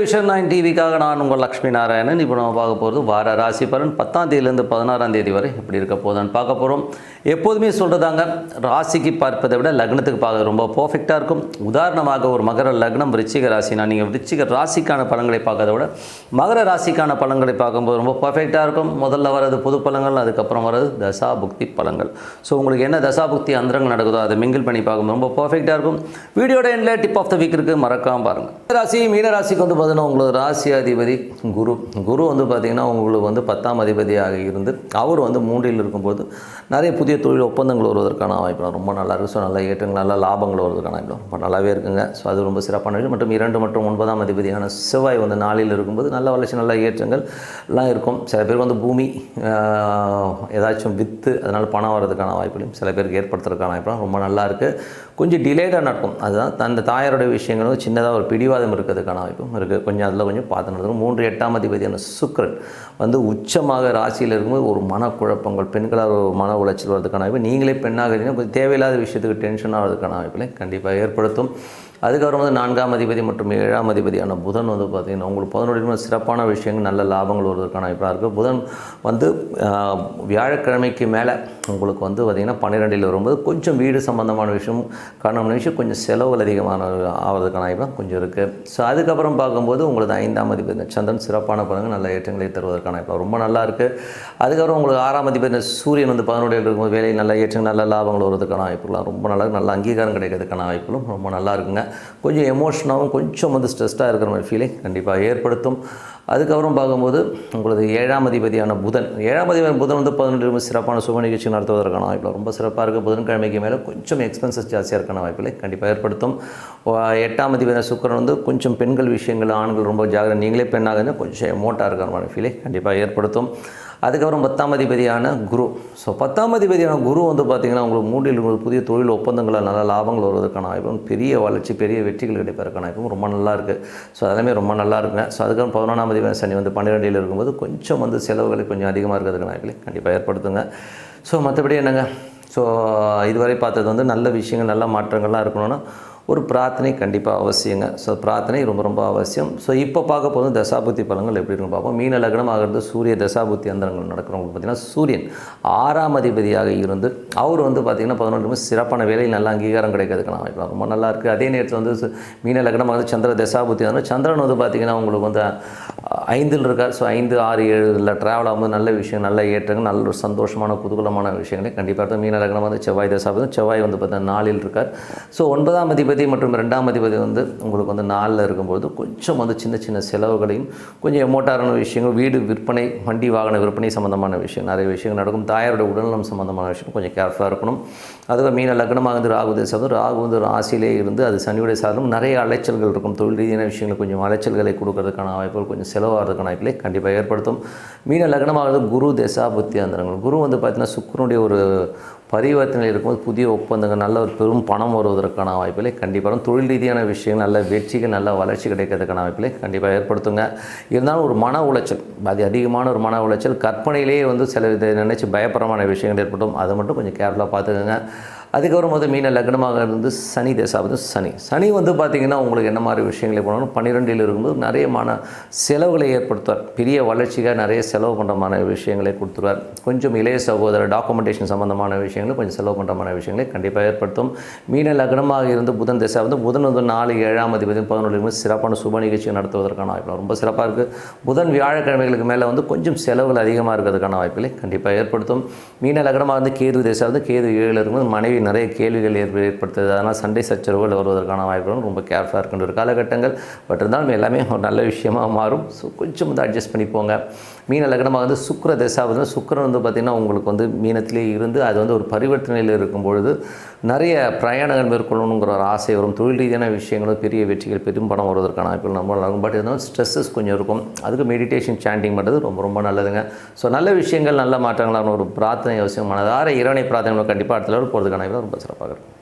Vision nine டிவிக்காக நான் உங்கள் லக்ஷ்மி நாராயணன். இப்போ நம்ம பார்க்க போகிறது வார ராசி பலன் பத்தாம் தேதியிலேருந்து பதினாறாம் தேதி வரை எப்படி இருக்க போதான்னு பார்க்க போகிறோம் எப்போதுமே சொல்கிறதாங்க ராசிக்கு பார்ப்பதை விட லக்னத்துக்கு பார்க்க ரொம்ப பர்ஃபெக்டாக இருக்கும். உதாரணமாக ஒரு மகர லக்னம் ரிச்சிக ராசினா நீங்கள் ரிச்சிக ராசிக்கான பலன்களை பார்க்கறத விட மகர ராசிக்கான பலன்களை பார்க்கும்போது ரொம்ப பர்ஃபெக்டாக இருக்கும். முதல்ல வர்றது பொது பழங்கள் அதுக்கப்புறம் வர்றது தசா புக்தி பலன்கள். ஸோ உங்களுக்கு என்ன தசா புக்தி அந்தரங்கள் நடக்குதோ அதை மிங்கிள் பண்ணி பார்க்கும்போது ரொம்ப பர்ஃபெக்டாக இருக்கும். வீடியோட எண்டில் டிப் ஆஃப் த வீக் இருக்குது மறக்காம பாருங்கள் ராசி மீன ராசிக்கு வந்து பார்த்தீங்கன்னா உங்களுக்கு ராசி அதிபதி குரு. குரு வந்து பார்த்திங்கன்னா உங்களுக்கு வந்து பத்தாம் அதிபதியாக இருந்து அவர் வந்து மூன்றில் இருக்கும்போது நிறைய புதிய தொழில் ஒப்பந்தங்கள் வருவதற்கான வாய்ப்பு ரொம்ப நல்லா இருக்குது ஸோ நல்ல ஏற்றங்கள் நல்லா லாபங்கள் வருவதற்கான வாய்ப்பு ரொம்ப நல்லாவே இருக்குங்க. ஸோ அது ரொம்ப சிறப்பான விஷயம். மற்றும் இரண்டு மற்றும் ஒன்பதாம் அதிபதியான செவ்வாய் வந்து நாளில் இருக்கும்போது நல்ல வளர்ச்சி நல்ல ஏற்றங்கள் எல்லாம் இருக்கும். சில பேர் வந்து பூமி ஏதாச்சும் விற்று அதனால் பணம் வர்றதுக்கான வாய்ப்புகளையும் சில பேருக்கு ஏற்படுத்துறதுக்கான வாய்ப்புலாம் ரொம்ப நல்லா இருக்குது கொஞ்சம் டிலேடாக நடக்கும். அதுதான் அந்த தாயாருடைய விஷயங்களும் சின்னதாக ஒரு பிடிவாதம் இருக்கிறதுக்கான வாய்ப்பும் இருக்குது கொஞ்சம் அதில் கொஞ்சம் பார்த்து நடக்கும் மூன்று எட்டாம் அதிபதியான சுக்கிரன் வந்து உச்சமாக ராசியில் இருக்கும்போது ஒரு மனக்குழப்பங்கள் பெண்களால் ஒரு மன உளைச்சல் வரதுக்கான வாய்ப்பு நீங்களே பெண்ணாக இருந்தீங்கன்னா கொஞ்சம் தேவையில்லாத விஷயத்துக்கு டென்ஷன் ஆகிறதுக்கான வாய்ப்புகளை கண்டிப்பாக ஏற்படுத்தும். அதுக்கப்புறம் வந்து நான்காம் அதிபதி மற்றும் ஏழாம் அதிபதியான புதன் வந்து பார்த்திங்கன்னா உங்களுக்கு புதனுடைய சிறப்பான விஷயங்கள் நல்ல லாபங்கள் வருவதற்கான வாய்ப்பாக இருக்குது புதன் வந்து வியாழக்கிழமைக்கு மேலே உங்களுக்கு வந்து பார்த்திங்கன்னா பன்னிரெண்டில் வரும்போது கொஞ்சம் வீடு சம்மந்தமான விஷயம் காரணமான விஷயம் கொஞ்சம் செலவுகள் அதிகமான ஆவதற்கான வாய்ப்பு கொஞ்சம் இருக்குது ஸோ அதுக்கப்புறம் பார்க்கும்போது உங்களுக்கு ஐந்தாம் அதிபதி சந்திரன் சிறப்பான பலன்கள் நல்ல ஏற்றங்களை தருவதற்கான வாய்ப்பு ரொம்ப நல்லா இருக்குது அதுக்கப்புறம் உங்களுக்கு ஆறாம் அதிபதி சூரியன் வந்து பதினோடில் இருக்கும்போது வேலையில் நல்ல ஏற்றங்கள் நல்ல லாபங்கள் வருவதற்கான வாய்ப்புகள்லாம் ரொம்ப நல்லா நல்ல அங்கீகாரம் கிடைக்கிறதுக்கான வாய்ப்புகளும் ரொம்ப நல்லா இருக்குங்க. கொஞ்சம் எமோஷனாகவும் கொஞ்சம் வந்து ஸ்ட்ரெஸ்டாக இருக்கிற மாதிரி ஃபீலிங் கண்டிப்பாக ஏற்படுத்தும். அதுக்கப்புறம் பார்க்கும்போது உங்களது ஏழாம் அதிபதியான புதன். ஏழாம் அதிபதியான புதன் வந்து பதினெட்டு சிறப்பான சுப நிகழ்ச்சி நடத்துவதற்கான வாய்ப்பில் ரொம்ப சிறப்பாக இருக்குது புதன்கிழமைக்கு மேலே கொஞ்சம் எக்ஸ்பென்சஸ் ஜாஸ்தியாக இருக்கான வாய்ப்பில் கண்டிப்பாக ஏற்படுத்தும். எட்டாம் அதிபதியான சுக்கிரன் வந்து கொஞ்சம் பெண்கள் விஷயங்கள் ஆண்கள் ரொம்ப ஜாகிரதை நீங்களே பெண்ணாக இருந்தால் கொஞ்சம் எமோட்டாக இருக்கிற மாதிரி ஃபீலை கண்டிப்பாக ஏற்படுத்தும். அதுக்கப்புறம் பத்தாம் அதிபதியான குரு. ஸோ பத்தாம் அதிபதியான குரு வந்து பார்த்திங்கன்னா உங்களுக்கு மூன்றில் உங்களுக்கு புதிய தொழில் ஒப்பந்தங்களில் நல்ல லாபங்கள் வருவதற்கான வாய்ப்பும் பெரிய வளர்ச்சி பெரிய வெற்றிகள் கிடைப்பதற்கான வாய்ப்பும் ரொம்ப நல்லா இருக்குது ஸோ அதெல்லாமே ரொம்ப நல்லா இருக்குங்க. ஸோ அதுக்கப்புறம் பதினொன்றாம் அதிபதி சனி வந்து பன்னிரெண்டில் இருக்கும்போது கொஞ்சம் வந்து செலவுகளை கொஞ்சம் அதிகமாக இருக்கிறதுக்கான வாய்ப்புகளை கண்டிப்பாக ஏற்படுத்துங்க. ஸோ மற்றபடி என்னங்க? ஸோ இதுவரை பார்த்தது வந்து நல்ல விஷயங்கள் நல்ல மாற்றங்கள்லாம் இருக்கணும்னா ஒரு பிரார்த்தனை கண்டிப்பாக அவசியங்க. ஸோ பிரார்த்தனை ரொம்ப ரொம்ப அவசியம். ஸோ இப்போ பார்க்க போதும் தசாபுத்தி பலங்கள் எப்படி இருக்குன்னு பார்ப்போம். மீன லக்னம் ஆகிறது சூரிய தசாபுத்தி அந்தரங்கள் நடக்கிறவங்களுக்கு பார்த்தீங்கன்னா சூரியன் ஆறாம் அதிபதியாக இருந்து அவர் வந்து பார்த்திங்கன்னா பதினொன்று சிறப்பான வேலையில் நல்ல அங்கீகாரம் கிடைக்கிறதுக்கான வாய்ப்பு. ரொம்ப நல்லா இருக்குது அதே நேரத்தில் வந்து சு- மீன லக்னம் ஆகிறது சந்திர தசாபுத்தி வந்து சந்திரன் வந்து பார்த்திங்கன்னா உங்களுக்கு வந்து ஐந்தில் இருக்கார். ஸோ ஐந்து ஆறு ஏழில் ட்ராவல் ஆகும்போது நல்ல விஷயம் நல்ல ஏற்றங்கள் நல்ல ஒரு சந்தோஷமான குதூகலமான விஷயங்களே கண்டிப்பாக இருக்கும். மீன லக்னம் வந்து செவ்வாய் தசாபதி செவ்வாய் வந்து பார்த்தீங்கன்னா நாளில் இருக்கார். ஸோ ஒன்பதாம் அதிபதி மற்றும் ரெண்டாம் அதிபதி வந்து உங்களுக்கு வந்து நாளில் இருக்கும்போது கொஞ்சம் வந்து சின்ன சின்ன செலவுகளையும் கொஞ்சம் எமோட்டாரான விஷயங்கள் வீடு விற்பனை வண்டி வாகன விற்பனை சம்மந்தமான விஷயம் நிறைய விஷயங்கள் நடக்கும். தாயாரோட உடல்நலம் சம்மந்தமான விஷயம் கொஞ்சம் கேர்ஃபுல்லாக இருக்கணும். அதுக்கு மீன லக்னமாக வந்து ராகு தேசம் ராகு வந்து ராசியிலே இருந்து அது சனியுடைய சாதனம் நிறைய அலைச்சல்கள் இருக்கும். தொழில் ரீதியான விஷயங்கள் கொஞ்சம் அலைச்சல்களை கொடுக்கறதுக்கான வாய்ப்புகள் கொஞ்சம் செலவாகிறதுக்கான வாய்ப்புகளை கண்டிப்பாக ஏற்படுத்தும். மீன லக்னமாக குரு தசா அந்த குரு வந்து பார்த்திங்கன்னா சுக்கரனுடைய ஒரு பரிவர்த்தனை இருக்கும்போது புதிய ஒப்பந்தங்கள் நல்ல ஒரு பெரும் பணம் வருவதற்கான வாய்ப்புகளை கண்டிப்பாக தொழில் ரீதியான விஷயங்கள் நல்ல வெற்றிகள் நல்ல வளர்ச்சி கிடைக்கிறதுக்கான வாய்ப்புகளை கண்டிப்பாக ஏற்படுத்துங்க. இருந்தாலும் ஒரு மன உளைச்சல் அது அதிகமான ஒரு மன உளைச்சல் கற்பனையிலேயே வந்து சில இதை நினச்சி பயப்பரமான விஷயங்கள் ஏற்படும். அதை மட்டும் கொஞ்சம் கேர்ஃபுல்லாக பார்த்துக்கோங்க. அதுக்கப்புறம் வந்து மீன லக்னமாக இருந்து சனி தேசாவது சனி. சனி வந்து பார்த்திங்கன்னா உங்களுக்கு என்ன மாதிரி விஷயங்களை பண்ணணும் பன்னிரெண்டில் இருக்கும்போது நிறைய மன செலவுகளை ஏற்படுத்துவார். பெரிய வளர்ச்சிக்காக நிறைய செலவு பண்ணுறமான விஷயங்களை கொடுத்துருவார். கொஞ்சம் இளைய சகோதரர் டாக்குமெண்டேஷன் சம்மந்தமான விஷயங்களை கொஞ்சம் செலவு பண்ணுறமான விஷயங்களை கண்டிப்பாக ஏற்படுத்தும். மீன லக்னமாக இருந்து புதன் திசை வந்து புதன் வந்து நாலு ஏழாம் அதிபதி பதினொன்று சிறப்பான சுப நிகழ்ச்சி நடத்துவதற்கான வாய்ப்பு ரொம்ப சிறப்பாக இருக்குது புதன் வியாழக்கிழமைகளுக்கு மேலே வந்து கொஞ்சம் செலவுகள் அதிகமாக இருக்கிறதுக்கான வாய்ப்புகளை கண்டிப்பாக ஏற்படுத்தும். மீன லக்னமாக வந்து கேது திசை வந்து கேது ஏழில் இருக்கும்போது மனைவி நிறைய கேள்விகள் ஏற்ப ஏற்படுத்துது. அதனால் சண்டை சச்சரவுகள் வருவதற்கான வாய்ப்புகள் ரொம்ப கேர்ஃபுல்லாக இருக்கின்ற ஒரு காலகட்டங்கள். பட் இருந்தாலும் எல்லாமே ஒரு நல்ல விஷயமாக மாறும். ஸோ கொஞ்சம் வந்து அட்ஜஸ்ட் பண்ணி போங்க. மீன லக்னமாக வந்து சுக்கர திசா வந்து சுக்கிரன் வந்து பார்த்திங்கன்னா உங்களுக்கு வந்து மீனத்திலே இருந்து அது வந்து ஒரு பரிவர்த்தனையில் இருக்கும் பொழுது நிறைய பிரயாணங்கள் மேற்கொள்ளணுங்கிற ஒரு ஆசை வரும். தொழில் ரீதியான விஷயங்களும் பெரிய வெற்றிகள் பெரும் பணம் வருவதற்கான வாய்ப்புகள் ரொம்ப நல்லா இருக்கும் பட் இருந்தாலும் ஸ்ட்ரெஸ்ஸஸ் கொஞ்சம் இருக்கும். அதுக்கு மெடிடேஷன் சாண்டிங் பண்ணுறது ரொம்ப ரொம்ப நல்லதுங்க. ஸோ நல்ல விஷயங்கள் நல்ல மாற்றங்களான ஒரு பிரார்த்தனை அவசியம். மனதார இறைவனை பிரார்த்தனை கண்டிப்பாக அடுத்த லெவல் போகிறதுக்கான வாய்ப்பு ரொம்ப சிறப்பாக இருக்கும்.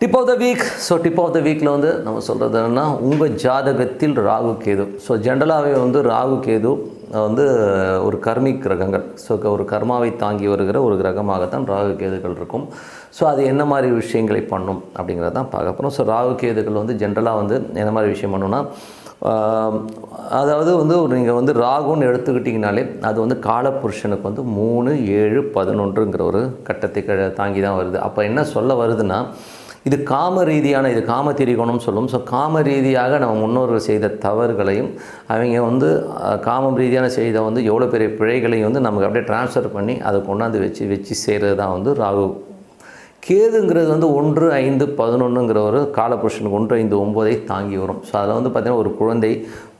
Tip of the week so tip of the வீக்கில் வந்து நம்ம சொல்கிறது என்னென்னா உங்கள் ஜாதகத்தில் ராகு கேது. ஸோ ஜென்ரலாகவே வந்து ராகு கேது வந்து ஒரு கர்மி கிரகங்கள். ஸோ ஒரு கர்மாவை தாங்கி வருகிற ஒரு கிரகமாகத்தான் ராகு கேதுகள் இருக்கும். ஸோ அது என்ன மாதிரி விஷயங்களை பண்ணும் அப்படிங்கிறதான் பார்க்க போகிறோம் ஸோ ராகு கேதுகள் வந்து ஜென்ரலாக வந்து என்ன மாதிரி விஷயம் பண்ணுன்னா அதாவது வந்து நீங்கள் வந்து ராகுன்னு எடுத்துக்கிட்டிங்கனாலே அது வந்து காலப்புருஷனுக்கு வந்து மூணு ஏழு பதினொன்றுங்கிற ஒரு கட்டத்தை தாங்கி தான் வருது. அப்போ என்ன சொல்ல வருதுன்னா இது காம ரீதியான இது காம திரிகோணம் சொல்லும். ஸோ காம ரீதியாக நம்ம முன்னோர்கள் செய்த தவறுகளையும் அவங்க வந்து காம காமம் ரீதியான செய்த வந்து எவ்வளோ பெரிய பிழைகளையும் வந்து நமக்கு அப்படியே ட்ரான்ஸ்ஃபர் பண்ணி அதை கொண்டாந்து வச்சு வச்சு செய்கிறது தான் வந்து ராகு. கேதுங்கிறது வந்து ஒன்று ஐந்து பதினொன்றுங்கிற ஒரு காலபுருஷனுக்கு ஒன்று ஐந்து ஒம்போதை தாங்கி வரும். ஸோ அதில் வந்து பார்த்திங்கன்னா ஒரு குழந்தை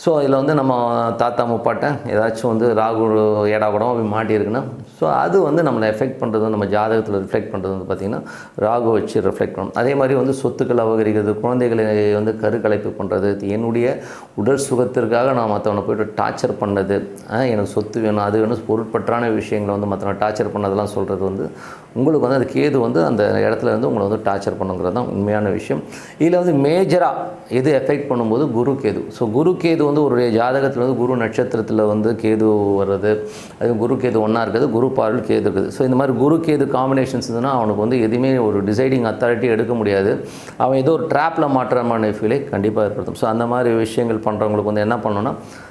ஸோ இதில் வந்து நம்ம தாத்தா முப்பாட்டை ஏதாச்சும் வந்து ராகு ஏடா கூடம் அப்படி மாட்டியிருக்குன்னா ஸோ அது வந்து நம்மளை எஃபெக்ட் பண்ணுறது நம்ம ஜாதகத்தில் ரிஃப்ளெக்ட் பண்ணுறது வந்து பார்த்திங்கன்னா ராகு வச்சு ரிஃப்ளெக்ட் பண்ணும் அதே மாதிரி வந்து சொத்துக்கள் அபகரிக்கிறது குழந்தைகளை வந்து கருக்கலைப்பு பண்ணுறது என்னுடைய உடல் சுகத்திற்காக நான் மற்றவனை போய்ட்டு டார்ச்சர் பண்ணது எனக்கு சொத்து வேணும் அது வேணும் பொருட்பற்றான விஷயங்களை வந்து மற்றவனை டார்ச்சர் பண்ணதெல்லாம் சொல்கிறது வந்து உங்களுக்கு வந்து அது கேது வந்து அந்த இடத்துல இருந்து உங்களை வந்து டார்ச்சர் பண்ணுங்கிறது தான் உண்மையான விஷயம். இதில் வந்து மேஜராக எது எஃபெக்ட் பண்ணும்போது குரு கேது. ஸோ குரு கேது வந்து ஒரு ஜாதகத்தில் வந்து குரு நட்சத்திரத்தில் வந்து கேது வர்றது அது குரு கேது ஒன்றா இருக்குது குரு பார்வையில் கேது இருக்குது. ஸோ இந்த மாதிரி குரு கேது காம்பினேஷன்ஸ் இருந்ததுன்னா அவனுக்கு வந்து எதுவுமே ஒரு டிசைடிங் அத்தாரிட்டி எடுக்க முடியாது. அவன் ஏதோ ஒரு ட்ராப்பில் மாற்றமான ஃபீலை கண்டிப்பாக ஏற்படுத்தும். ஸோ அந்த மாதிரி விஷயங்கள் பண்ணுறவங்களுக்கு வந்து என்ன பண்ணணும்னா